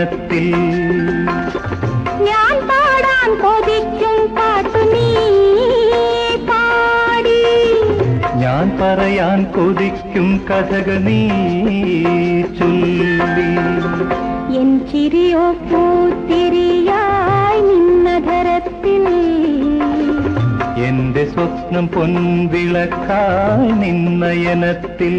നിന്നയനത്തിൽ ഞാൻ പാടാൻ കൊതിക്കും പാട്ടു നീ പാടി ഞാൻ പറയാൻ കൊതിക്കും കഥക നീ ചൊല്ലി എൻ ചിരിയോ പൂത്തിരിയായി നിന്ന ധരത്തിൽ എന്റെ സ്വപ്നം പൊൻവിളക്കായി നിന്നയനത്തിൽ.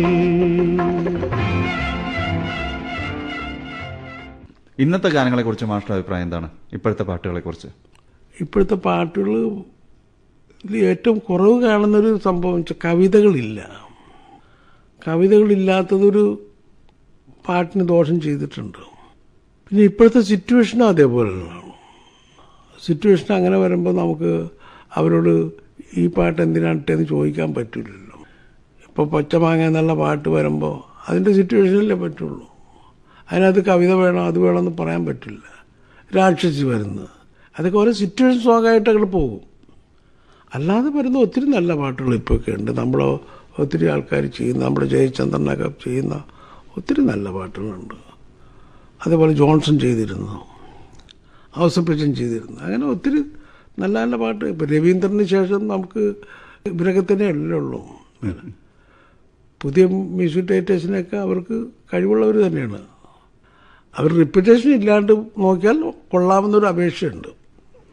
ഇന്നത്തെ ഗാനങ്ങളെ കുറിച്ച് മാസ്റ്റർ അഭിപ്രായം എന്താണ്? ഇപ്പോഴത്തെ പാട്ടുകളെ കുറിച്ച് ഇപ്പോഴത്തെ പാട്ടുകൾ ഏറ്റവും കുറവ് കാണുന്നൊരു സംഭവം കവിതകളില്ല. കവിതകളില്ലാത്തതൊരു പാട്ടിന് ദോഷം ചെയ്തിട്ടുണ്ട്. പിന്നെ ഇപ്പോഴത്തെ സിറ്റുവേഷനും അതേപോലെയുള്ളതാണ് സിറ്റുവേഷൻ അങ്ങനെ വരുമ്പോൾ നമുക്ക് അവരോട് ഈ പാട്ട് എന്തിനാണ് ഇട്ടതെന്ന് ചോദിക്കാൻ പറ്റില്ലല്ലോ ഇപ്പോൾ പച്ചമാങ്ങ എന്നുള്ള പാട്ട് വരുമ്പോൾ അതിന്റെ സിറ്റുവേഷനല്ലേ പറ്റുള്ളൂ. അതിനകത്ത് കവിത വേണം അത് വേണമെന്ന് പറയാൻ പറ്റില്ല. രാക്ഷസി വരുന്നത്. അതൊക്കെ ഓരോ സിറ്റുവേഷൻ സോങ്ങായിട്ട് അങ്ങോട്ട് പോകും. അല്ലാതെ വരുന്ന ഒത്തിരി നല്ല പാട്ടുകൾ ഇപ്പോഴൊക്കെ ഉണ്ട്. നമ്മൾ ഒത്തിരി ആൾക്കാർ ചെയ്യുന്ന നമ്മുടെ ജയചന്ദ്രനൊക്കെ ചെയ്യുന്ന ഒത്തിരി നല്ല പാട്ടുകളുണ്ട്. അതേപോലെ ജോൺസൺ ചെയ്തിരുന്നു. ഔസപ്പച്ചൻ ചെയ്തിരുന്നു. അങ്ങനെ ഒത്തിരി നല്ല നല്ല പാട്ട്. ഇപ്പം രവീന്ദ്രന് ശേഷം നമുക്ക് ഇവരൊക്കെ തന്നെ ഉള്ളൂ. പുതിയ മ്യൂസിക് ഡയറക്ടേഴ്സിനൊക്കെ അവർക്ക് കഴിവുള്ളവർ തന്നെയാണ്. അവർ റിപ്പിറ്റേഷൻ ഇല്ലാണ്ട് നോക്കിയാൽ കൊള്ളാമെന്നൊരു അപേക്ഷയുണ്ട്.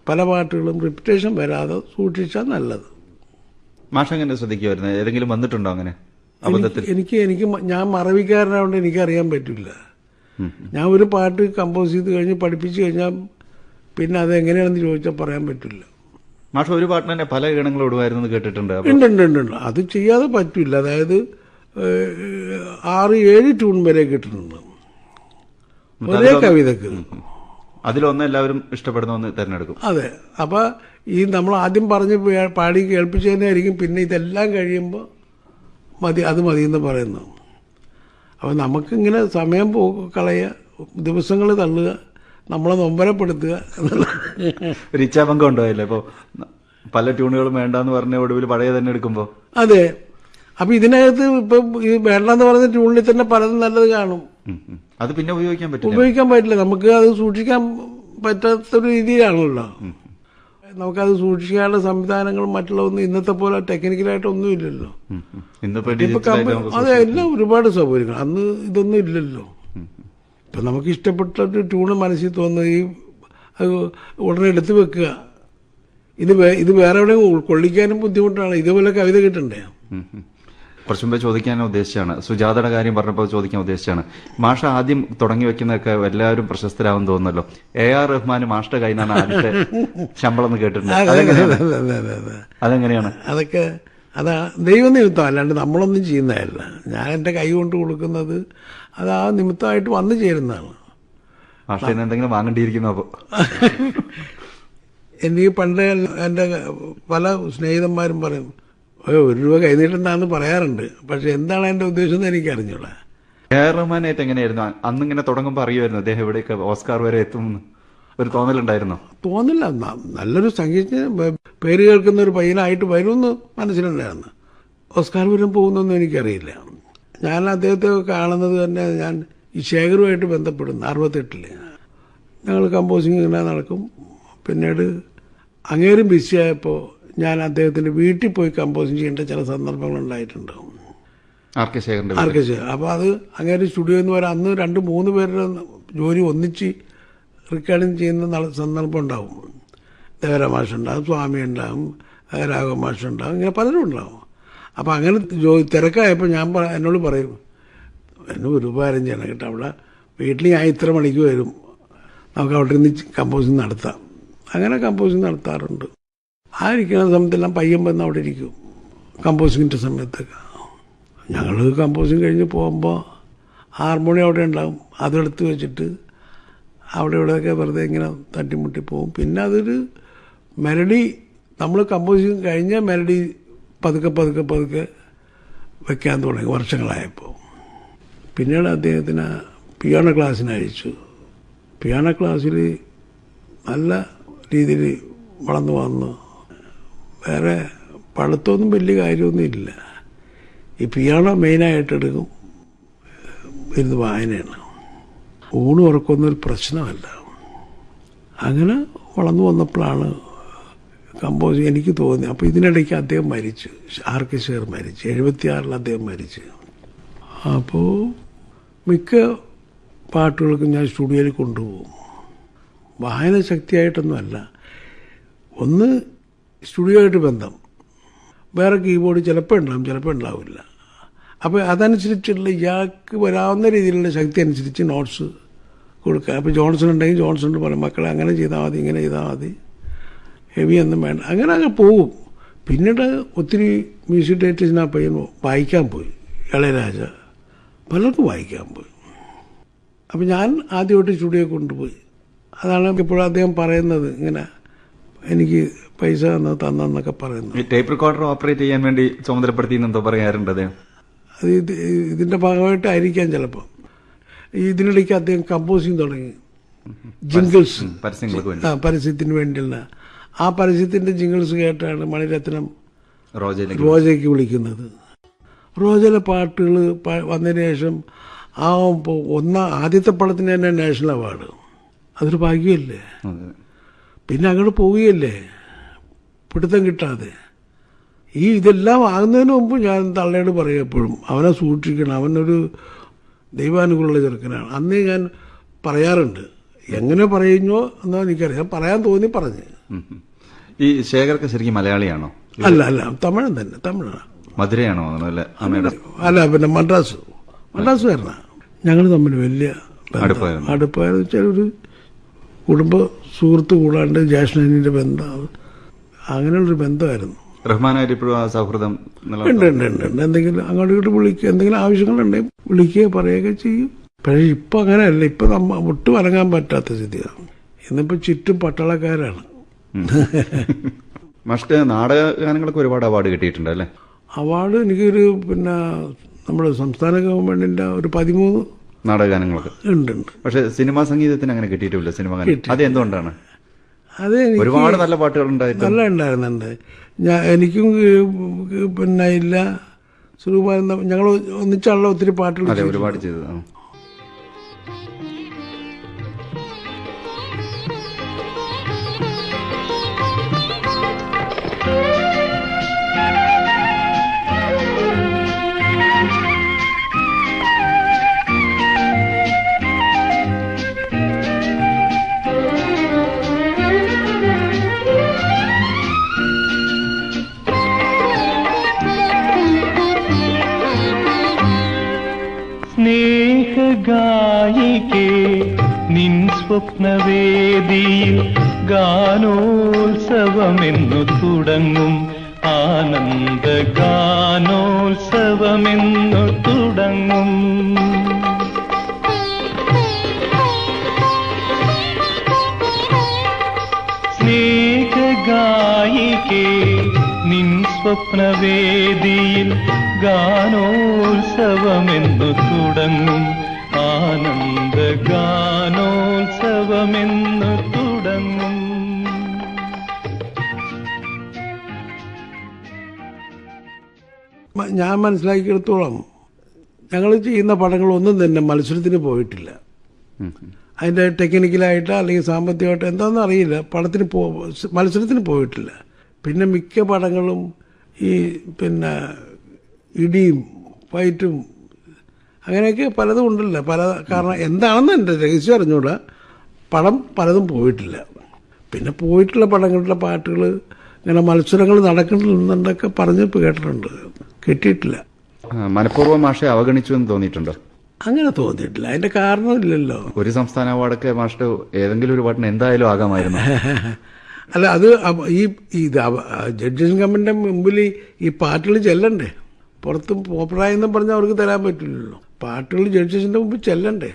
പല പാട്ടുകളും റിപ്പിറ്റേഷൻ വരാതെ സൂക്ഷിച്ചാൽ നല്ലത്. മാഷ എങ്ങനെ ശ്രദ്ധിക്കുമായിരുന്നു ഏതെങ്കിലും വന്നിട്ടുണ്ടോ അങ്ങനെ? അബദ്ധത്തിൽ? എനിക്ക് എനിക്ക് ഞാൻ മറവിക്കാരനായതുകൊണ്ട് എനിക്കറിയാൻ പറ്റില്ല. ഞാൻ ഒരു പാട്ട് കമ്പോസ് ചെയ്ത് കഴിഞ്ഞ് പഠിപ്പിച്ചു കഴിഞ്ഞാൽ പിന്നെ അത് എങ്ങനെയാണെന്ന് ചോദിച്ചാൽ പറയാൻ പറ്റില്ല. മാഷ ഒരു പാട്ട് തന്നെ പല ഗണങ്ങൾ ഇടുമായിരുന്നു കേട്ടിട്ടുണ്ട്. ഉണ്ട് ഉണ്ട് ഉണ്ട് അത് ചെയ്യാതെ പറ്റില്ല. അതായത് ആറ് ഏഴ് ട്യൂൺ വരെ കിട്ടുന്നുണ്ട് ഒരേ കവിതക്ക്. അതിലൊന്ന് എല്ലാവരും ഇഷ്ടപ്പെടുന്ന ഒന്ന് തിരഞ്ഞെടുക്കും. അതെ. അപ്പോൾ ഈ നമ്മൾ ആദ്യം പറഞ്ഞ് പാടി കേൾപ്പിച്ചതിനായിരിക്കും പിന്നെ ഇതെല്ലാം കഴിയുമ്പോൾ മതി അത് മതി എന്ന് പറയുന്നു. അപ്പോൾ നമുക്കിങ്ങനെ സമയം പോ കളയുക ദിവസങ്ങൾ തള്ളുക നമ്മളെ നൊമ്പരപ്പെടുത്തുക എന്നുള്ള ഒരു ഇച്ഛാഭംഗം ഉണ്ടായില്ലേ? ഇപ്പോൾ പല ട്യൂണുകളും വേണ്ടാന്ന് പറഞ്ഞ ഒടുവിൽ പഴയ തന്നെ എടുക്കുമ്പോൾ അതെ. അപ്പോൾ ഇതിനകത്ത് ഇപ്പം ഈ വേണ്ടെന്ന് പറഞ്ഞ ട്യൂണിൽ തന്നെ പലതും നല്ലത് കാണും. അത് പിന്നെ ഉപയോഗിക്കാൻ പറ്റില്ല. ഉപയോഗിക്കാൻ പറ്റില്ല. നമുക്ക് അത് സൂക്ഷിക്കാൻ പറ്റാത്തൊരു രീതിയിലാണല്ലോ. നമുക്കത് സൂക്ഷിക്കാനുള്ള സംവിധാനങ്ങൾ മറ്റുള്ളതൊന്നും ഇന്നത്തെ പോലെ ഇല്ലല്ലോ. ഡിജിറ്റലായിട്ട് കമ്പ- നമുക്ക് അതെ എല്ലാം ഒരുപാട് സൗകര്യങ്ങൾ. അന്ന് ഇതൊന്നും ഇല്ലല്ലോ. ഇപ്പൊ നമുക്ക് ഇഷ്ടപ്പെട്ട ഒരു ട്യൂണ് മനസ്സിൽ തോന്നുന്നത് ഈ ഉടനെ എടുത്തു വെക്കുക. ഇത് ഇത് വേറെ എവിടെയും ഉൾക്കൊള്ളിക്കാനും ബുദ്ധിമുട്ടാണ്. ഇതുപോലെ കവിത കിട്ടണ്ടേ. കുറച്ചു മുമ്പേ ചോദിക്കാൻ ഉദ്ദേശിച്ചാണ്. സുജാതയുടെ കാര്യം പറഞ്ഞപ്പോൾ ചോദിക്കാൻ ഉദ്ദേശിച്ചാണ്. മാഷ ആദ്യം തുടങ്ങി വെക്കുന്നതൊക്കെ എല്ലാവരും പ്രശസ്തരാകും തോന്നുന്നല്ലോ. എ ആർ റഹ്മാൻ മാഷ്ട കയ്യിൽ നിന്നാണ് ആദ്യത്തെ ശമ്പളം എന്ന് കേട്ടിട്ടുണ്ട് അതെങ്ങനെയാണ്? അതെ, അതെ, അതെ, അതെ. അതെങ്ങനെയാണ്? അതൊക്കെ അതാ ദൈവനിമിത്തം അല്ലാണ്ട് നമ്മളൊന്നും ചെയ്യുന്നതല്ല. ഞാൻ എന്റെ കൈ കൊണ്ട് കൊടുക്കുന്നത് അത് ആ നിമിത്തമായിട്ട് വന്നു ചേരുന്നതാണ്. എന്തെങ്കിലും വാങ്ങേണ്ടിയിരിക്കുന്നു അപ്പോൾ എനിക്ക് പണ്ട് എന്റെ പല സ്നേഹിതന്മാരും പറയും "ഓ, ഒരു രൂപ കൈനീട്ടുണ്ടെന്ന് പറയാറുണ്ട്. പക്ഷെ എന്താണ് എന്റെ ഉദ്ദേശം എന്ന് എനിക്ക് എ ആർ റഹ്മാനായിട്ട് എങ്ങനെയായിരുന്നു? അന്ന് ഇങ്ങനെ തുടങ്ങുമ്പോൾ അറിയുമായിരുന്നു അദ്ദേഹം എവിടെയൊക്കെ ഓസ്കാർ വരെ എത്തുമെന്ന് ഒരു തോന്നലുണ്ടായിരുന്നോ? തോന്നില്ല നല്ലൊരു സംഗീത പേര് കേൾക്കുന്ന ഒരു പയ്യനായിട്ട് വരുമെന്ന് മനസ്സിലുണ്ടായിരുന്നു. ഓസ്കാർ വരും പോകുന്നൊന്നും എനിക്കറിയില്ല. ഞാൻ അദ്ദേഹത്തെ കാണുന്നത് തന്നെ ഞാൻ ഈ ശേഖരുമായിട്ട് ബന്ധപ്പെടുന്നു അറുപത്തെട്ടിൽ ഞങ്ങൾ കമ്പോസിങ് ഇങ്ങനെ നടക്കും. പിന്നീട് അങ്ങേരും ബിസിയായപ്പോൾ ഞാൻ അദ്ദേഹത്തിന്റെ വീട്ടിൽ പോയി കമ്പോസിങ് ചെയ്യേണ്ട ചില സന്ദർഭങ്ങൾ ഉണ്ടായിട്ടുണ്ടാവും. ആർ കെ ശേഖരന്റെ ആർ കെ അപ്പോൾ അത് അങ്ങനെ സ്റ്റുഡിയോ എന്ന് പറയാൻ അന്ന് രണ്ട് മൂന്ന് പേരുടെ ജോലി ഒന്നിച്ച് റെക്കോർഡിങ് ചെയ്യുന്ന സന്ദർഭം ഉണ്ടാവും. ദേവര ഉണ്ടാകും സ്വാമി ഉണ്ടാകും രാഘവ ഉണ്ടാകും ഇങ്ങനെ പലരും ഉണ്ടാവും. അപ്പോൾ അങ്ങനെ ജോ തിരക്കായപ്പോൾ ഞാൻ എന്നോട് പറയും എന്നെ ഒരു ഉപകാരം ചെയ്യണം കേട്ടോ അവിടെ വീട്ടിൽ ഞാൻ ഇത്ര മണിക്ക് വരും. നമുക്ക് അവിടെ നിന്ന് കമ്പോസിങ് നടത്താം. അങ്ങനെ കമ്പോസിങ് നടത്താറുണ്ട്. ആ ഇരിക്കുന്ന സമയത്തെല്ലാം പയ്യൻ വന്ന് അവിടെ ഇരിക്കും. കമ്പോസിങ്ങിന്റെ സമയത്തൊക്കെ. ഞങ്ങൾ കമ്പോസിങ് കഴിഞ്ഞ് പോകുമ്പോൾ ഹാർമോണിയം അവിടെ ഉണ്ടാകും അതെടുത്ത് വെച്ചിട്ട് അവിടെ ഇവിടെയൊക്കെ വെറുതെ ഇങ്ങനെ തട്ടിമുട്ടി പോകും. പിന്നെ അതൊരു മെലഡി നമ്മൾ കമ്പോസിങ് കഴിഞ്ഞ മെലഡി പതുക്കെ പതുക്കെ പതുക്കെ വെക്കാൻ തുടങ്ങി വർഷങ്ങളായപ്പോൾ പിന്നീട് അദ്ദേഹത്തിന് പിയാനോ ക്ലാസ്സിന് അയച്ചു. പിയാനോ ക്ലാസ്സിൽ നല്ല രീതിയിൽ വളർന്നു വന്നു. വേറെ പഴുത്തൊന്നും വലിയ കാര്യമൊന്നും ഇല്ല. ഈ പിയാണോ മെയിനായിട്ട് എടുക്കും? ഇരുന്ന് വായനയാണ്. ഊണ് ഉറക്കൊന്നൊരു പ്രശ്നമല്ല. അങ്ങനെ വളർന്നു വന്നപ്പോഴാണ് കമ്പോസ് എനിക്ക് തോന്നി അപ്പോൾ ഇതിനിടയ്ക്ക് അദ്ദേഹം മരിച്ചു. ആർ കെ ഷേർ മരിച്ചു. എഴുപത്തിയാറിൽ അദ്ദേഹം മരിച്ചു. അപ്പോൾ മിക്ക പാട്ടുകൾക്കും ഞാൻ സ്റ്റുഡിയോയിൽ കൊണ്ടുപോകും. വായന ശക്തിയായിട്ടൊന്നുമല്ല. ഒന്ന് സ്റ്റുഡിയോ ആയിട്ട് ബന്ധം. വേറെ കീബോർഡ് ചിലപ്പോൾ ഉണ്ടാവും ചിലപ്പോൾ ഉണ്ടാവില്ല. അപ്പോൾ അതനുസരിച്ചുള്ള ഇയാൾക്ക് വരാവുന്ന രീതിയിലുള്ള ശക്തി അനുസരിച്ച് നോട്ട്സ് കൊടുക്കുക അപ്പോൾ ജോൺസൺ ഉണ്ടെങ്കിൽ ജോൺസൺ പറയും മക്കളെ അങ്ങനെ ചെയ്താൽ മതി ഇങ്ങനെ ചെയ്താൽ മതി. ഹെവി ഒന്നും വേണ്ട. അങ്ങനെ അങ്ങ് പോകും പിന്നീട് ഒത്തിരി മ്യൂസിക് ഡയറക്ടേഴ്സിന് ആ പയ്യൻ വായിക്കാൻ പോയി ഇളയരാജ. പലർക്കും വായിക്കാൻ പോയി. അപ്പോൾ ഞാൻ ആദ്യമായിട്ട് സ്റ്റുഡിയോ കൊണ്ടുപോയി. അതാണ് ഇപ്പോഴും അദ്ദേഹം പറയുന്നത് ഇങ്ങനെ എനിക്ക് പൈസ തന്ന തന്നെന്നൊക്കെ പറയുന്നു. ടേപ്പ് റെക്കോർഡർ ഓപ്പറേറ്റ് ചെയ്യാൻ വേണ്ടി ചുമതലപ്പെടുത്തി എന്തോ പറയാറുണ്ട് അത് ഇത് ഇതിന്റെ ഭാഗമായിട്ടായിരിക്കാം ചിലപ്പോൾ ഇതിനിടയ്ക്ക് അദ്ദേഹം കമ്പോസിങ് തുടങ്ങി. വേണ്ടി. ആ പരസ്യത്തിന് വേണ്ടിയുള്ള. ആ പരസ്യത്തിന്റെ ജിംഗിൾസ് കേട്ടാണ് മണിരത്നം റോജയ്ക്ക് വിളിക്കുന്നത്. റോജയിലെ പാട്ടുകൾ വന്നതിന് ശേഷം ആ ഒന്ന ആദ്യത്തെ പടത്തിന് തന്നെ നാഷണൽ അവാർഡ്. അതൊരു ഭാഗ്യമല്ലേ. പിന്നെ അങ്ങോട്ട് പോവുകയല്ലേ? പിടുത്തം കിട്ടാതെ. ഈ ഇതെല്ലാം ആകുന്നതിന് മുമ്പ് ഞാൻ തള്ളയോട് പറയും എപ്പോഴും അവനെ സൂക്ഷിക്കണം അവനൊരു ദൈവാനുകൂലമുള്ള ചെറുക്കനാണ്. അന്നേ ഞാൻ പറയാറുണ്ട്. എങ്ങനെ പറയുന്നോ എന്നാ എനിക്കറിയാം. പറയാൻ തോന്നി പറഞ്ഞ്. ഈ ശേഖർക്ക് ശരിക്കും മലയാളിയാണോ? അല്ല അല്ല. തമിഴൻ തന്നെ. തമിഴാണ് മധുരയാണോ? അല്ല അമ്മയുടെ അല്ല പിന്നെ മദ്രാസ്. മദ്രാസ് വരണ ഞങ്ങൾ തമ്മിൽ വലിയ അടുപ്പായിരുന്നു. വെച്ചാൽ ഒരു കുടുംബ സുഹൃത്ത് കൂടാണ്ട് ജ്യേഷ്ഠനിന്റെ ബന്ധം. അങ്ങനെയുള്ളൊരു ബന്ധമായിരുന്നു. റഹ്മാനായിട്ട് ഇപ്പോഴും ആ സൗഹൃദം ഉണ്ട് ഉണ്ട് ഉണ്ട് ഉണ്ട്. എന്തെങ്കിലും അങ്ങോട്ട് ഇങ്ങോട്ട് വിളിക്കുക എന്തെങ്കിലും ആവശ്യങ്ങളുണ്ടെങ്കിൽ വിളിക്കുകയോ പറയുകയൊക്കെ ചെയ്യും. പക്ഷേ ഇപ്പം അങ്ങനെയല്ല. ഇപ്പം നമ്മ ഒട്ടും അനങ്ങാൻ പറ്റാത്ത സ്ഥിതിയാണ്. ഇന്നിപ്പോൾ ചുറ്റും പട്ടാളക്കാരാണ്. നാടക ഗാനങ്ങൾക്ക് ഒരുപാട് അവാർഡ് കിട്ടിയിട്ടുണ്ട് അല്ലേ? അവാർഡ് എനിക്കൊരു പിന്നെ നമ്മുടെ സംസ്ഥാന ഗവൺമെന്റിന്റെ ഒരു പതിമൂന്ന് നാടക ഗാനങ്ങൾക്ക് ഉണ്ട് ഉണ്ട്. പക്ഷെ സിനിമാ സംഗീതത്തിന് അങ്ങനെ കിട്ടിയിട്ടില്ല സിനിമ ഗാനം. അത് എന്തുകൊണ്ടാണ് അത് ഒരുപാട് നല്ല പാട്ടുകൾ നല്ല ഉണ്ടായിരുന്നുണ്ട്. ഞാൻ എനിക്കും പിന്നെ ഇല്ല. സുകുമാരൻ ഞങ്ങൾ ഒന്നിച്ചാണല്ലോ ഒത്തിരി പാട്ടുകൾ. ഒരുപാട് ചെയ്തത്. സ്നേഹഗായികേ നിൻ സ്വപ്നവേദിയിൽ ഗാനോത്സവമെന്നു തുടങ്ങും. ആനന്ദ ഗാനോത്സവമെന്നു തുടങ്ങും. സ്നേഹഗായികേ നിൻ സ്വപ്നവേദിയിൽ ഗാനോത്സവമെന്നു തുടങ്ങും. ആനന്ദ ഗാനോത്സവമെന്നു തുടങ്ങും. മ- ഞാൻ മനസ്സിലാക്കിയെടുത്തോളം ഞങ്ങൾ ചെയ്യുന്ന പടങ്ങളൊന്നും തന്നെ മത്സരത്തിന് പോയിട്ടില്ല. അതിന്റെ ടെക്നിക്കലായിട്ട് അല്ലെങ്കിൽ സാമ്പത്തികമായിട്ട് എന്താണെന്ന് അറിയില്ല. പടത്തിന് പോ മത്സരത്തിന് പോയിട്ടില്ല. പിന്നെ മിക്ക പടങ്ങളും ഈ പിന്നെ ഇടിയും ഫൈറ്റും അങ്ങനെയൊക്കെ പലതും ഉണ്ടല്ലോ. പല കാരണം എന്താണെന്ന് എന്റെ രഹസ്യം അറിഞ്ഞുകൂടാ. പടം പലതും പോയിട്ടില്ല. പിന്നെ പോയിട്ടുള്ള പടങ്ങളുടെ പാട്ടുകൾ ഇങ്ങനെ മത്സരങ്ങൾ നടക്കുന്നുണ്ടെന്നൊക്കെ പറഞ്ഞ് കേട്ടിട്ടുണ്ട്. കിട്ടിയിട്ടില്ല. മനഃപൂർവം മാഷെ അവഗണിച്ചു എന്ന് തോന്നിയിട്ടുണ്ടോ? അങ്ങനെ തോന്നിയിട്ടില്ല. അതിന്റെ കാരണമില്ലല്ലോ. ഒരു സംസ്ഥാന അവാർഡൊക്കെ മാഷ്ടർ ഏതെങ്കിലും ഒരു പാട്ടിന് എന്തായാലും ആകാമായിരുന്നു. അല്ല അത് ഈ ഇത് ജഡ്ജസ് കമ്മിന്റെ മുമ്പിൽ ഈ- ഈ പാട്ടുകൾ ചെല്ലണ്ടേ? പുറത്ത് പോപ്പറായെന്നും പറഞ്ഞാൽ അവർക്ക് തരാൻ പറ്റില്ലല്ലോ. പാട്ടുകൾ ജഡ്ജസിന്റെ മുമ്പിൽ ചെല്ലണ്ടേ.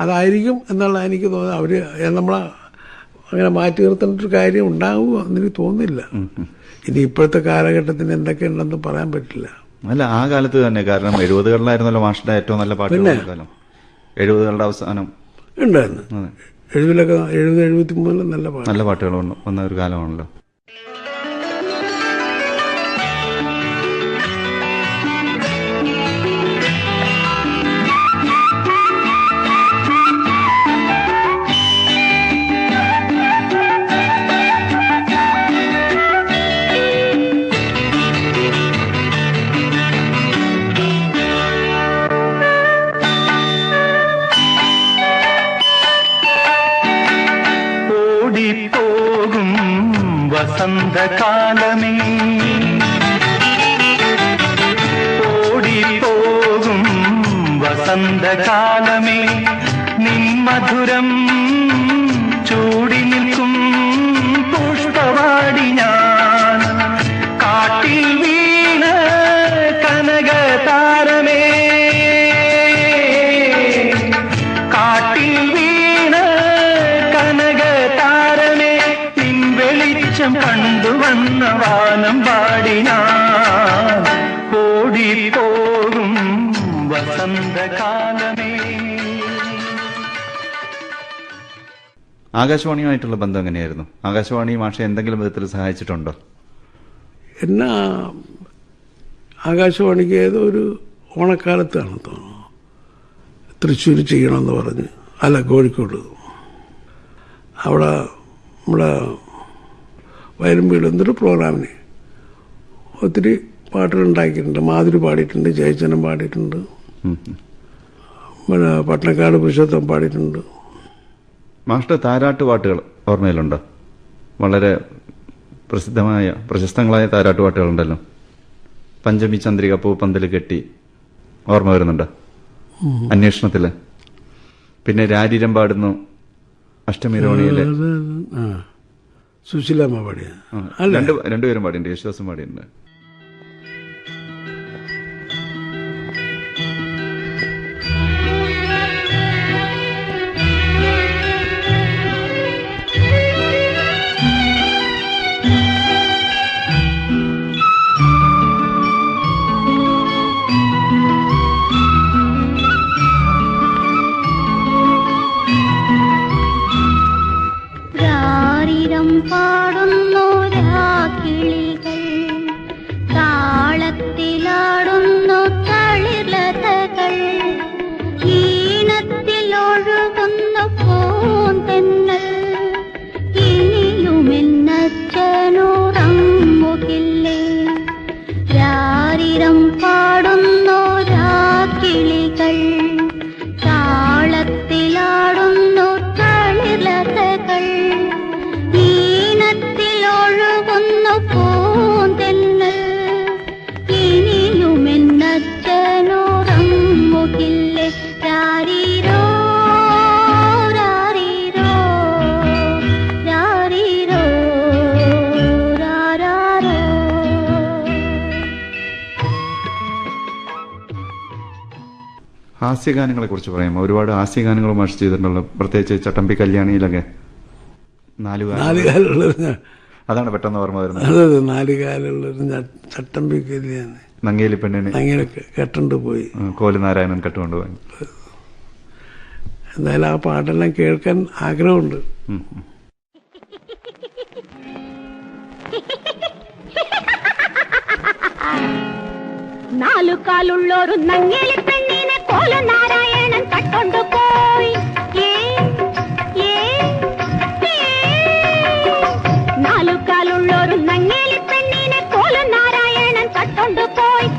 അതായിരിക്കും എന്നുള്ള എനിക്ക് തോന്നുന്നത്. അവർ നമ്മളെ അങ്ങനെ മാറ്റി നിർത്തേണ്ട ഒരു കാര്യം ഉണ്ടാവുമോ എന്നെനിക്ക് തോന്നുന്നില്ല. ഇനി ഇപ്പോഴത്തെ കാലഘട്ടത്തിന് എന്തൊക്കെ ഉണ്ടെന്ന് പറയാൻ പറ്റില്ല. അല്ല ആ കാലത്ത് തന്നെ കാരണം എഴുപതുകളിലായിരുന്നല്ലോ മാഷിന്റെ ഏറ്റവും നല്ല പാട്ടുകളുടെ കാലം. എഴുപതുകളുടെ അവസാനം. ഉണ്ടായിരുന്നു. എഴുപതിലൊക്കെ എഴുപത് എഴുപത്തി മൂന്നിലും നല്ല പാട്ട്. നല്ല പാട്ടുകൾ വന്ന ഒരു കാലമാണല്ലോ. அந்த காலமே ஓடி போகும் வசந்த காலம் ആകാശവാണിയുമായിട്ടുള്ള ബന്ധം എങ്ങനെയായിരുന്നു? ആകാശവാണി മാഷ എന്തെങ്കിലും വിധത്തിൽ സഹായിച്ചിട്ടുണ്ടോ? എന്നാ ആകാശവാണിക്ക് ഏതോ ഒരു ഓണക്കാലത്താണ് തോന്നുന്നു. തൃശ്ശൂർ ചെയ്യണമെന്ന് പറഞ്ഞ്. അല്ല കോഴിക്കോട്. അവിടെ നമ്മുടെ എന്തൊരു പ്രോഗ്രാമിന്. ഒത്തിരി പാട്ടുകൾ ഉണ്ടാക്കിയിട്ടുണ്ട് മാധുരി പാടിയിട്ടുണ്ട് ജയചനം പാടിയിട്ടുണ്ട്. പിന്നെ പട്ടണക്കാട് പുരുഷോത്തം പാടിയിട്ടുണ്ട്. മാഷ്ട താരാട്ട് പാട്ടുകൾ ഓർമ്മയിലുണ്ടോ? വളരെ പ്രസിദ്ധമായ പ്രശസ്തങ്ങളായ താരാട്ട് പാട്ടുകളുണ്ടല്ലോ പഞ്ചമി ചന്ദ്രിക പൂപ്പന്തൽ കെട്ടി ഓർമ്മ വരുന്നുണ്ട്? അന്വേഷണത്തിൽ. പിന്നെ രാരിരം പാടുന്നു അഷ്ടമി രോണിയിലെ. സുശീലാമ്മ പാടിയ. രണ്ട് രണ്ടുപേരും പാടിയുണ്ട് യേശുദാസും പാടിയിട്ടുണ്ട്. ഹാസ്യഗാനങ്ങളെ കുറിച്ച് പറയാം ഒരുപാട് ഹാസ്യഗാനങ്ങൾ മാഷ് ചെയ്തിട്ടുണ്ടല്ലോ. പ്രത്യേകിച്ച് ചട്ടമ്പി കല്യാണിയിലൊക്കെ. നാലുകാലുള്ളൊരു അതാണ് പെട്ടെന്ന് ഓർമ്മ വരുന്നത്. അതെ നാലുകാലുള്ളൊരു ഞ- ചട്ടമ്പിക്കല്യാണ് നങ്ങേലി പെണ്ണിനെ. കെട്ടണ്ട് പോയി. കോലിനാരായണൻ കോലി നാരായണൻ കട്ടുകൊണ്ടുപോയി. എന്തായാലും ആ പാട്ടെല്ലാം കേൾക്കാൻ ആഗ്രഹമുണ്ട്. ഉം, ഉം. നാലു കാലുള്ളൊരു നങ്ങേലി പെണ്ണിനെ போல நாராயணன் கட்டொண்டு போய் நாலு காலுள்ளோரும் நங்கேலி பெண்ணினை போல நாராயணன் கட்டொண்டு போய்.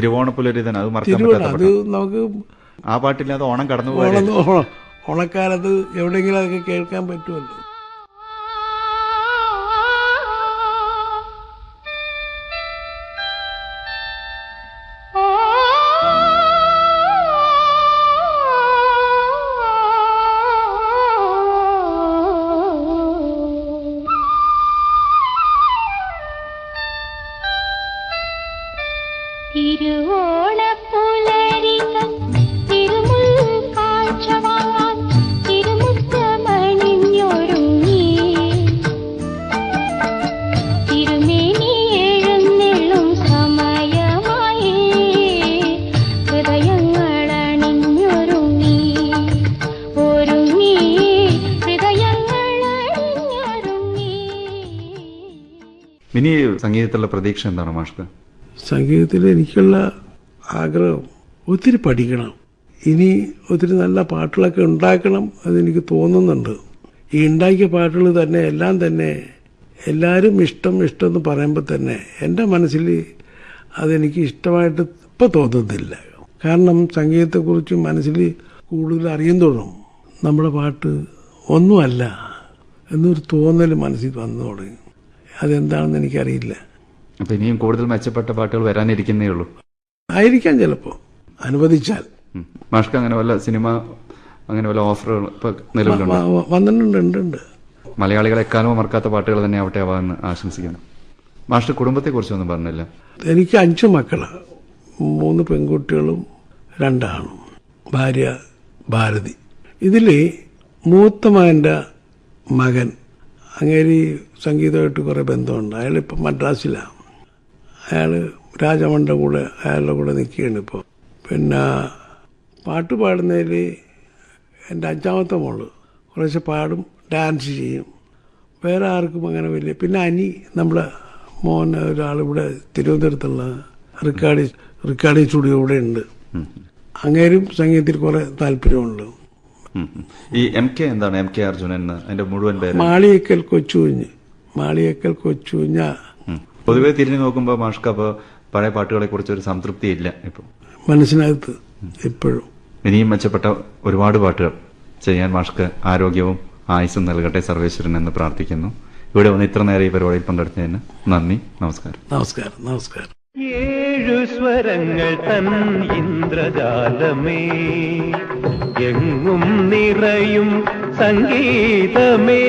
തിരുവോണപ്പുലരിതൻ അത് മറക്കാൻ അത് നമുക്ക് ആ പാട്ടില്ലാതെ ഓണം കടന്നു ഓണക്കാലത്ത് എവിടെയെങ്കിലും അതൊക്കെ കേൾക്കാൻ പറ്റുമല്ലോ. ഇനി സംഗീതത്തിലുള്ള പ്രതീക്ഷ എന്താണ് മാഷ്ക്ക് സംഗീതത്തിൽ എനിക്കുള്ള ആഗ്രഹം ഒത്തിരി പഠിക്കണം. ഇനി ഒത്തിരി നല്ല പാട്ടുകളൊക്കെ ഉണ്ടാക്കണം അതെനിക്ക് തോന്നുന്നുണ്ട്. ഈ ഉണ്ടാക്കിയ പാട്ടുകൾ തന്നെ എല്ലാം തന്നെ എല്ലാവരും ഇഷ്ടം ഇഷ്ടം എന്ന് പറയുമ്പോൾ തന്നെ എന്റെ മനസ്സിൽ അതെനിക്ക് ഇഷ്ടമായിട്ട് ഇപ്പം തോന്നുന്നില്ല. കാരണം സംഗീതത്തെക്കുറിച്ച് മനസ്സിൽ കൂടുതൽ അറിയും നമ്മുടെ പാട്ട് ഒന്നുമല്ല എന്നൊരു തോന്നൽ മനസ്സിൽ വന്നു തുടങ്ങി. അതെന്താണെന്ന് എനിക്കറിയില്ല. അപ്പൊ ഇനിയും കൂടുതൽ മെച്ചപ്പെട്ട പാട്ടുകൾ വരാനിരിക്കുന്നേ ഉള്ളൂ. ആയിരിക്കാം ചിലപ്പോ. അനുവദിച്ചാൽ. മാഷ്ക മാഷ്ക്ക് അങ്ങനെ വല്ല സിനിമ അങ്ങനെ വല്ല ഓഫറുകൾ വന്നിട്ടുണ്ട് ഉണ്ട് ഉണ്ട്. മലയാളികളെ എക്കാലവും മറക്കാത്ത പാട്ടുകൾ തന്നെ ആവട്ടെ ആവാമെന്ന് ആശംസിക്കുന്നു. മാഷ്ടർ കുടുംബത്തെ കുറിച്ചൊന്നും പറഞ്ഞില്ല. എനിക്ക് അഞ്ച് മക്കളാണ് മൂന്ന് പെൺകുട്ടികളും രണ്ടാണും. ഭാര്യ ഭാരതി. ഇതിൽ മൂത്തമാന്റെ മകൻ അങ്ങേരി സംഗീതമായിട്ട് കുറേ ബന്ധമുണ്ട്. അയാളിപ്പം മദ്രാസിലാണ് അയാൾ രാജമണ്ഡ കൂടെ അയാളുടെ കൂടെ നിൽക്കുകയാണ് ഇപ്പോൾ പിന്നെ പാട്ട് പാടുന്നതിൽ എന്റെ അഞ്ചാമത്തെ മോൾ. കുറേശ്ശെ പാടും ഡാൻസ് ചെയ്യും. വേറെ ആർക്കും അങ്ങനെ വലിയ പിന്നെ അനി നമ്മുടെ മോൻ ഒരാളിവിടെ തിരുവനന്തപുരത്തുള്ള റെക്കോർഡിങ് റിക്കാർഡി സ്റ്റുഡിയോ ഇവിടെ ഉണ്ട്. അങ്ങേരും സംഗീതത്തിൽ കുറേ താല്പര്യമുണ്ട്. ഈ എം കെ എന്താണ്? എം കെ അർജുനൻ എന്ന് അതിന്റെ മുഴുവൻ പേര്? മാളിയേക്കൽ കൊച്ചുകുഞ്ഞ് മാളിയേക്കൽ കൊച്ചുകുഞ്ഞ. പൊതുവെ തിരിഞ്ഞു നോക്കുമ്പോൾ മാഷ്ക അപ്പോൾ പഴയ പാട്ടുകളെ കുറിച്ച് ഒരു സംതൃപ്തി ഇല്ല ഇപ്പം. മനസ്സിനകത്ത് എപ്പോഴും. ഇനിയും മെച്ചപ്പെട്ട ഒരുപാട് പാട്ടുകൾ ചെയ്യാൻ മാഷ്ക്ക് ആരോഗ്യവും ആയുസ്സും നൽകട്ടെ സർവേശ്വരൻ എന്ന് പ്രാർത്ഥിക്കുന്നു. ഇവിടെ വന്ന് ഇത്ര നേരം ഈ പരിപാടിയിൽ പങ്കെടുത്തതിന് നന്ദി നമസ്കാരം. നമസ്കാരം നമസ്കാരം. ഏഴു സ്വരങ്ങൾ തൻ ഇന്ദ്രജാലമേ. എങ്ങും നിറയും സംഗീതമേ.